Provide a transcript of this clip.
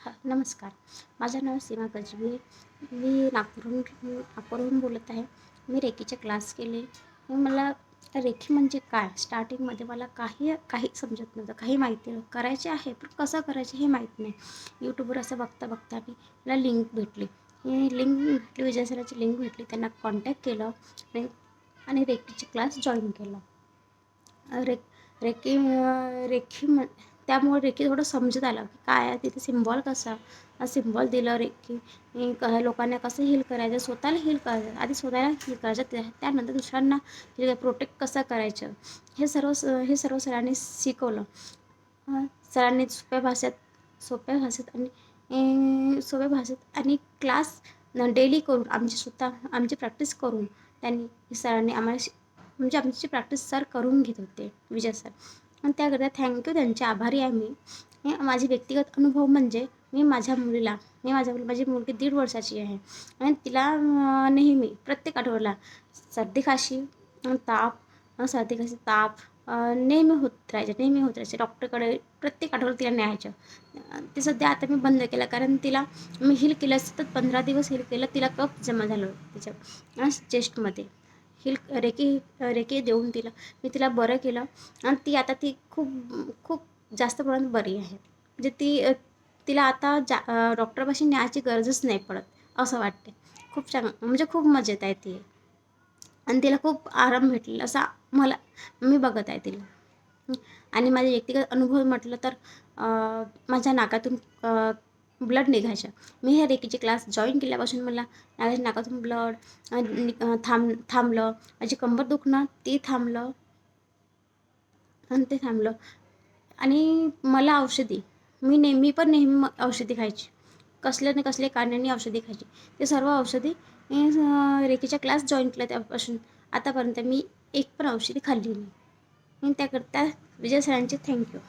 हां नमस्कार. माझं नाव सीमा गजबी मी नागपूरहून नागपूरहून बोलत आहे. मी रेखीचे क्लास केले. मला रेखी म्हणजे काय? स्टार्टिंगमध्ये मला काही काही समजत नव्हतं. काही माहिती नव्हतं. करायचे आहे पण कसं करायचे हे माहीत नाही. यूट्यूबवर असं बघता बघता मी मला लिंक भेटली. ही लिंक भेटली विजय सराची लिंक भेटली. त्यांना कॉन्टॅक्ट केलं आणि आणि क्लास जॉईन केलं. रे रेखी रेखी म्हण त्यामुळे रेकी थोडं समजत आलं की काय आहे तिथे सिम्बॉल कसा? सिम्बॉल दिलं रेकी की क लोकांना कसं हील करायचं? स्वतःला हील करायचं. आधी स्वतःला हील करायचं. त्या त्यानंतर दुसऱ्यांना प्रोटेक्ट कसं करायचं? हे सर्व स हे सर्व सरांनी शिकवलं. सरांनी सोप्या भाषेत सोप्या भाषेत आणि सोप्या भाषेत आणि क्लास डेली करून आमची स्वतः आमची प्रॅक्टिस करून त्यांनी सरांनी आम्हाला म्हणजे आमची प्रॅक्टिस सर करून घेत होते विजय सर. आणि त्याकरता थँक्यू त्यांचे आभारी आहे मी. माझे व्यक्तिगत अनुभव म्हणजे मी माझ्या मुलीला मी माझ्या मुली माझी मुलगी दीड वर्षाची आहे. आणि तिला नेहमी प्रत्येक आठवड्याला सर्दी खाशी ताप सर्दी खाशी ताप नेहमी होत राहायचे नेहमी होत राहायचे. डॉक्टरकडे प्रत्येक आठवड्याला तिला न्यायचं. ते सध्या आता मी बंद केलं कारण तिला मी हिल केलं सतत पंधरा दिवस हील केलं तिला कप जमा झालं तिच्या चेस्टमध्ये हिल रेकी रेकी देऊन तिला मी तिला बरं केलं. आणि ती आता ती खूप खूप जास्त प्रमाणात बरी आहे. म्हणजे ती तिला आता जा डॉक्टरपाशी न्यायची गरजच नाही पडत असं वाटते खूप चांग म्हणजे खूप मजेत आहे ती. आणि तिला खूप आराम भेटलेला असा मला मी बघत आहे तिला. आणि माझे व्यक्तिगत अनुभव म्हटलं तर माझ्या नाकातून ब्लड निघायचं. मी हे रेकीचे क्लास जॉईन केल्यापासून मला माझ्या नाकातून ब्लड थांब थांबलं. माझी कंबर दुखणं ते थांबलं. आणि ते थांबलं. आणि मला औषधी. मी नेहमी पण नेहमी औषधी खायची. कसल्या ना कसल्या कारणाने औषधी खायची. ते सर्व औषधी मी अं, क्लास जॉईन केला त्यापासून. आतापर्यंत मी एक पण औषधी खाल्ली नाही. आणि त्याकरता विजय सरांचे थँक्यू